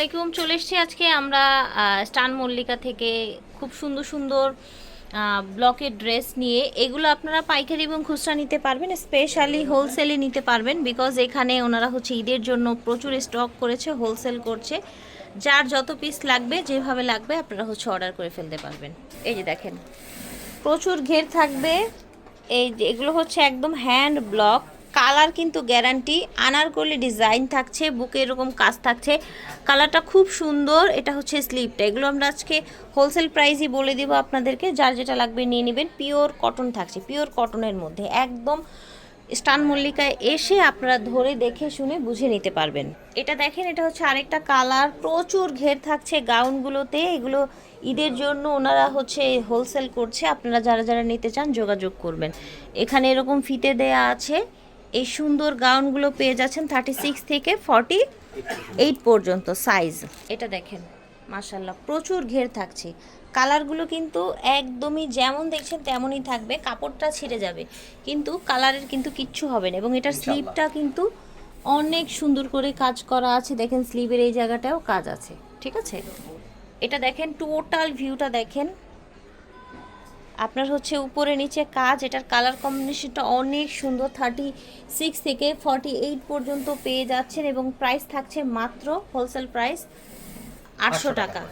আলাইকুম, চলে এসেছি আজকে আমরা স্টান মল্লিকা থেকে খুব সুন্দর সুন্দর ব্লকের ড্রেস নিয়ে। এগুলো আপনারা পাইকারি এবং খুচরা নিতে পারবেন, স্পেশালি হোলসেলে নিতে পারবেন, বিকজ এখানে ওনারা হচ্ছে ঈদের জন্য প্রচুর স্টক করেছে, হোলসেল করছে। যার যত পিস লাগবে, যেভাবে লাগবে, আপনারা হচ্ছে অর্ডার করে ফেলতে পারবেন। এই যে দেখেন, প্রচুর ঘের থাকবে। এই এগুলো হচ্ছে একদম হ্যান্ড ব্লক কালার কিন্তু গ্যারান্টি আনারকলি ডিজাইন থাকছে, বুকে এরকম কাজ থাকছে। কালারটা খুব সুন্দর, এটা হচ্ছে স্লিপটা। এগুলো আমরা আজকে হোলসেল প্রাইসই বলে দেবো আপনাদেরকে, যার যেটা লাগবে নিয়ে নেবেন। পিওর কটন থাকছে পিওর কটনের মধ্যে। একদম স্টান মল্লিকায় এসে আপনারা ধরে দেখে শুনে বুঝে নিতে পারবেন। এটা দেখেন, এটা হচ্ছে আরেকটা কালার। প্রচুর ঘের থাকছে গাউনগুলোতে। এগুলো ঈদের জন্য ওনারা হচ্ছে হোলসেল করছে। আপনারা যারা যারা নিতে চান যোগাযোগ করবেন। এখানে এরকম ফিতে দেয়া আছে। এই সুন্দর গাউনগুলো পেয়ে যাচ্ছেন থার্টি সিক্স থেকে ফর্টি এইট পর্যন্ত সাইজ এটা দেখেন মাশাল্লাহ প্রচুর ঘের থাকছে। কালারগুলো কিন্তু একদমই যেমন দেখছেন তেমনই থাকবে কাপড়টা ছিঁড়ে যাবে। কিন্তু কালারের কিন্তু কিচ্ছু হবে না এবং এটার স্লিপটা কিন্তু অনেক সুন্দর করে কাজ করা আছে। দেখেন স্লিভের এই জায়গাটাও কাজ আছে ঠিক আছে? এটা দেখেন টোটাল ভিউটা দেখেন। আপনার হচ্ছে উপরে নিচে কাজ এটার কালার কম্বিনেশনটা অনেক সুন্দর থার্টি সিক্স থেকে ফর্টি এইট পর্যন্ত পেয়ে যাচ্ছেন এবং প্রাইস থাকছে মাত্র হোলসেল প্রাইস আটশো টাকা।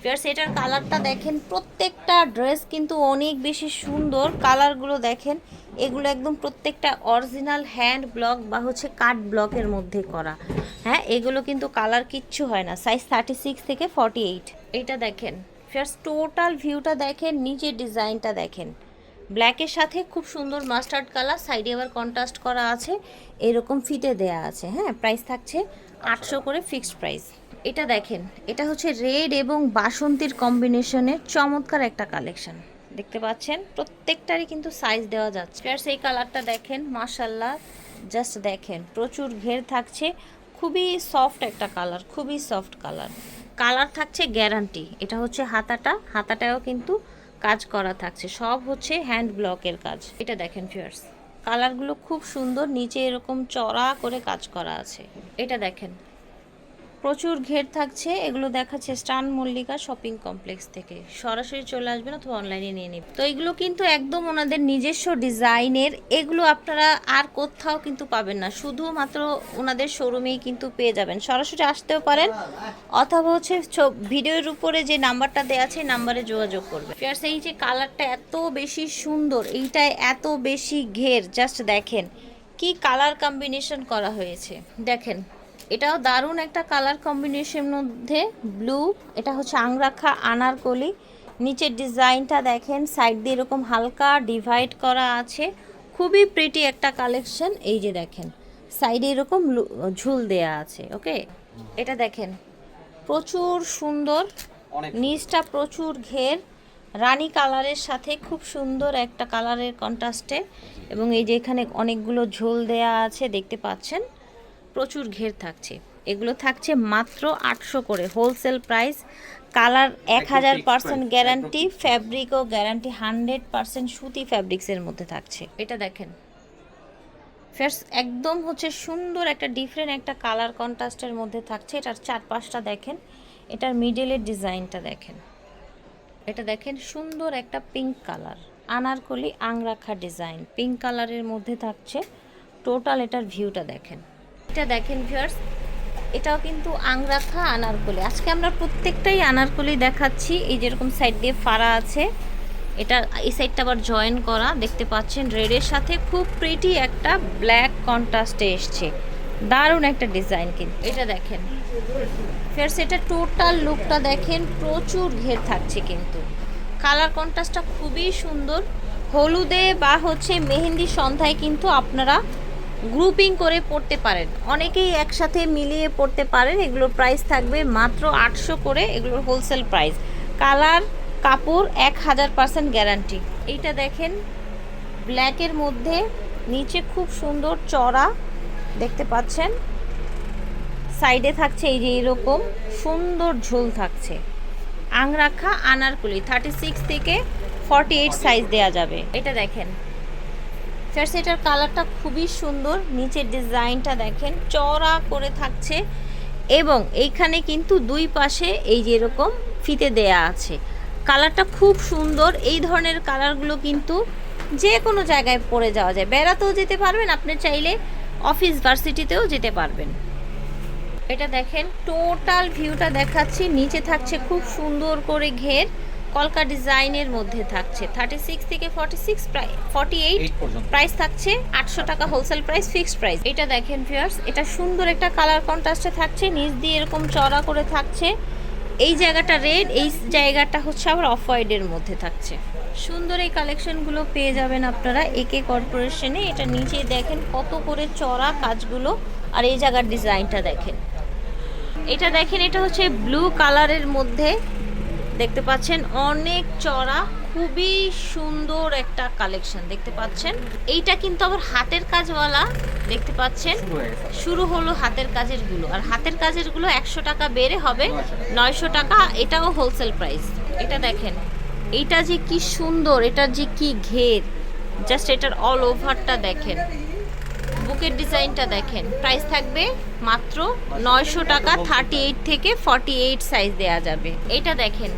ফিয়ার্স এটার কালারটা দেখেন প্রত্যেকটা ড্রেস কিন্তু অনেক বেশি সুন্দর কালারগুলো দেখেন এগুলো একদম প্রত্যেকটা অরিজিনাল হ্যান্ড ব্লক বা হচ্ছে কাট ব্লকের মধ্যে করা। হ্যাঁ এগুলো কিন্তু কালার কিচ্ছু হয় না সাইজ থার্টি সিক্স থেকে ফর্টি এইট এইটা দেখেন ফিয়ার্স টোটাল ভিউটা দেখেন নিচের ডিজাইনটা দেখেন। ব্ল্যাকের সাথে খুব সুন্দর মাস্টার্ড কালার সাইডে আবার কন্ট্রাস্ট করা আছে, এরকম ফিটে দেয়া আছে হ্যাঁ? প্রাইস থাকছে আটশো করে ফিক্সড প্রাইস এটা দেখেন, এটা হচ্ছে রেড এবং বাসন্তীর কম্বিনেশনের চমৎকার একটা কালেকশন দেখতে পাচ্ছেন, প্রত্যেকটারই কিন্তু সাইজ দেওয়া যাচ্ছে। ফিয়ার্স, এই কালারটা দেখেন মাশাল্লাহ জাস্ট দেখেন, প্রচুর ঘের থাকছে, খুবই সফট একটা কালার খুবই সফট কালার কালার থাকছে গ্যারান্টি। এটা হচ্ছে হাতাটা। হাতাটাও কিন্তু কাজ করা থাকছে। সব হচ্ছে হ্যান্ড ব্লকের কাজ। এটা দেখেন ফিয়ার্স কালারগুলো খুব সুন্দর। নিচে এরকম চড়া করে কাজ করা আছে। এটা দেখেন। প্রচুর ঘের থাকছে, এগুলো দেখাচ্ছে স্টান মল্লিকা শপিং কমপ্লেক্স থেকে। সরাসরি চলে আসবেন অথবা অনলাইনে নিয়ে নেবেন। তো এগুলো কিন্তু একদম ওনাদের নিজস্ব ডিজাইনের, এগুলো আপনারা আর কোথাও কিন্তু পাবেন না। শুধুমাত্র ওনাদের শোরুমেই কিন্তু পেয়ে যাবেন। সরাসরি আসতেও পারেন, অথবা হচ্ছে ভিডিওর উপরে যে নাম্বারটা দেওয়া আছে নাম্বারে যোগাযোগ করবে ফিয়ার্স এই যে কালারটা এত বেশি সুন্দর এইটায় এত বেশি ঘের জাস্ট দেখেন কি কালার কম্বিনেশন করা হয়েছে। দেখেন এটাও দারুণ একটা কালার কম্বিনেশন মধ্যে ব্লু এটা হচ্ছে আংরাখা আনারকলি। নিচের ডিজাইনটা দেখেন সাইড দিয়ে এরকম হালকা ডিভাইড করা আছে। খুবই প্রিটি একটা কালেকশন এই যে দেখেন সাইডে এরকম ঝুল দেয়া আছে ওকে এটা দেখেন প্রচুর সুন্দর নিচটা প্রচুর ঘের রানী কালারের সাথে খুব সুন্দর একটা কালারের কন্ট্রাস্টে এবং এই যে এখানে অনেকগুলো ঝোল দেয়া আছে দেখতে পাচ্ছেন? প্রচুর ঘের থাকছে। এগুলো থাকছে মাত্র আটশো করে। হোলসেল প্রাইস কালার এক হাজার পার্সেন্ট গ্যারান্টি ফ্যাব্রিকও গ্যারান্টি হান্ড্রেড পার্সেন্ট সুতি ফ্যাব্রিক্সের মধ্যে থাকছে। এটা দেখেন। ফার্স্ট একদম হচ্ছে সুন্দর একটা ডিফারেন্ট একটা কালার কন্ট্রাস্টের মধ্যে থাকছে। এটার চারপাশটা দেখেন। এটার মিডলের ডিজাইনটা দেখেন। এটা দেখেন সুন্দর একটা pink colour anarkali angrakha design pink কালারের মধ্যে থাকছে। টোটাল এটার ভিউটা দেখেন। এটা দেখেন ভিউয়ার্স এটাও কিন্তু আংরাখা আনারকলি। আজকে আমরা প্রত্যেকটাই আনারকলি দেখাচ্ছি। এই যেরকম সাইড দিয়ে ফাড়া আছে, এটা, এই সাইডটা আবার জয়েন করা, দেখতে পাচ্ছেন রেডের সাথে খুব প্রিটি একটা ব্ল্যাক কন্ট্রাস্টে এসছে। দারুণ একটা ডিজাইন কিন্তু। এটা দেখেন। ফের সেটা টোটাল লুকটা দেখেন, প্রচুর ঘের থাকছে কিন্তু। কালার কন্ট্রাস্টটা খুবই সুন্দর। হলুদে বা হচ্ছে মেহেন্দি সন্ধ্যায় কিন্তু আপনারা গ্রুপিং করে পড়তে পারেন। অনেকেই একসাথে মিলিয়ে পড়তে পারেন। এগুলোর প্রাইস থাকবে মাত্র আটশো করে। এগুলোর হোলসেল প্রাইস কালার, কাপড়, এক হাজার পার্সেন্ট গ্যারান্টি এইটা দেখেন ব্ল্যাকের মধ্যে, নিচে খুব সুন্দর চড়া দেখতে পাচ্ছেন। সাইডে থাকছে এই যে এরকম সুন্দর ঝোল থাকছে। আংরাখা, আনারকুলি থার্টি সিক্স থেকে ফর্টি এইট সাইজ দেওয়া যাবে। এটা দেখেন ফেরস এটার কালারটা খুবই সুন্দর। নিচের ডিজাইনটা দেখেন চড়া করে থাকছে। এবং এইখানে কিন্তু দুই পাশে এই যে এরকম ফিতে দেয়া আছে। কালারটা খুব সুন্দর। এই ধরনের কালারগুলো কিন্তু যে কোনো জায়গায় পরে যাওয়া যায়। বেড়াতেও যেতে পারবেন, আপনি চাইলে অফিস, ভার্সিটিতেও যেতে পারবেন। এটা দেখেন, টোটাল ভিউটা দেখাচ্ছি। নিচে থাকছে খুব সুন্দর করে ঘের। কলকা ডিজাইনের মধ্যে থাকছে। থার্টি সিক্স থেকে forty six forty eight price থাকছে আটশো টাকা হোলসেল প্রাইস ফিক্সড প্রাইস এটা দেখেন ভিউয়ার্স এটা সুন্দর একটা কালার কন্ট্রাস্টে থাকছে নিচ দিয়ে এরকম চড়া করে থাকছে। এই জায়গাটা রেড এই জায়গাটা হচ্ছে আবার অফ হোয়াইটের মধ্যে থাকছে। সুন্দর এই কালেকশনগুলো পেয়ে যাবেন আপনারা একে কর্পোরেশনে এটা নিচে দেখেন কত করে চড়া কাজগুলো আর এই জায়গার ডিজাইনটা দেখেন। এটা দেখেন এটা হচ্ছে ব্লু কালারের মধ্যে। দেখতে পাচ্ছেন অনেক চড়া খুবই সুন্দর একটা কালেকশন দেখতে পাচ্ছেন। এইটা কিন্তু আবার হাতের কাজওয়ালা দেখতে পাচ্ছেন। শুরু হলো হাতের কাজেরগুলো আর হাতের কাজেরগুলো একশো টাকা বেড়ে হবে নয়শো টাকা এটাও হোলসেল প্রাইস এটা দেখেন এইটা যে কি সুন্দর এটার যে কি ঘের। জাস্ট এটার অল ওভারটা দেখেন। বুকের ডিজাইনটা দেখেন। প্রাইস থাকবে মাত্র নয়শো টাকা থার্টি এইট থেকে ফর্টি এইট সাইজ দেওয়া যাবে। এটা দেখেন,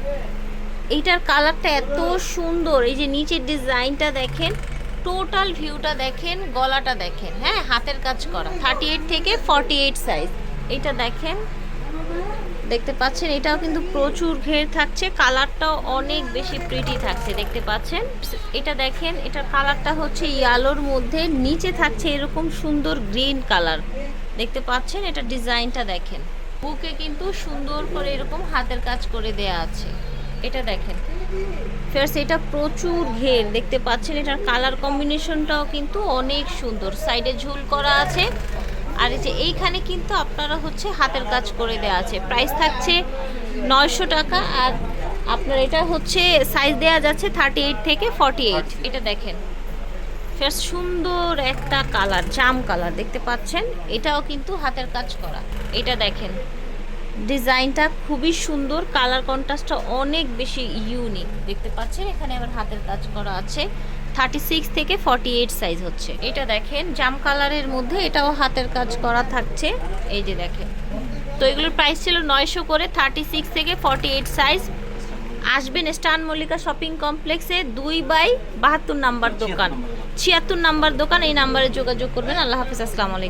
এইটার কালারটা এত সুন্দর। এই যে নিচের ডিজাইনটা দেখেন টোটাল ভিউটা দেখেন, গলাটা দেখেন হ্যাঁ হাতের কাজ করা। থার্টি এইট থেকে ফর্টি এইট সাইজ এটা দেখেন দেখতে পাচ্ছেন, এটাও কিন্তু প্রচুর ঘের থাকছে, কালারটাও অনেক বেশি প্রিটি থাকছে, দেখতে পাচ্ছেন। এটা দেখেন, এটার কালারটা হচ্ছে ইয়ালোর মধ্যে, নিচে থাকছে এরকম সুন্দর গ্রিন কালার দেখতে পাচ্ছেন এটা ডিজাইনটা দেখেন। বুকে কিন্তু সুন্দর করে এরকম হাতের কাজ করে দেয়া আছে। এটা দেখেন। ফেরস এটা প্রচুর ঘের, দেখতে পাচ্ছেন, এটার কালার কম্বিনেশনটাও কিন্তু অনেক সুন্দর। সাইডে ঝুল করা আছে। আর এই যে এইখানে কিন্তু আপনারা হচ্ছে হাতের কাজ করে দেওয়া আছে। প্রাইস থাকছে নয়শো টাকা আর আপনার এটা হচ্ছে সাইজ দেওয়া যাচ্ছে থার্টি এইট থেকে ফর্টি এইট এটা দেখেন। ফের সুন্দর একটা কালার জাম কালার দেখতে পাচ্ছেন? এটাও কিন্তু হাতের কাজ করা। এটা দেখেন। ডিজাইনটা খুবই সুন্দর কালার কন্ট্রাস্টটা অনেক বেশি ইউনিক দেখতে পাচ্ছেন? এখানে আবার হাতের কাজ করা আছে। থার্টি সিক্স থেকে ফর্টি এইট সাইজ হচ্ছে। এটা দেখেন জাম কালারের মধ্যে এটাও হাতের কাজ করা থাকছে। এই যে দেখেন। তো এগুলোর প্রাইস ছিল নয়শো করে থার্টি সিক্স থেকে ফর্টি এইট সাইজ আসবেন স্টান মল্লিকা শপিং কমপ্লেক্সে দুই বাই বাহাত্তর নাম্বার দোকান। ছিয়াত্তর নাম্বার দোকান এই নাম্বারে যোগাযোগ করবেন। আল্লাহ হাফিজ আসসালামু আলাইকুম।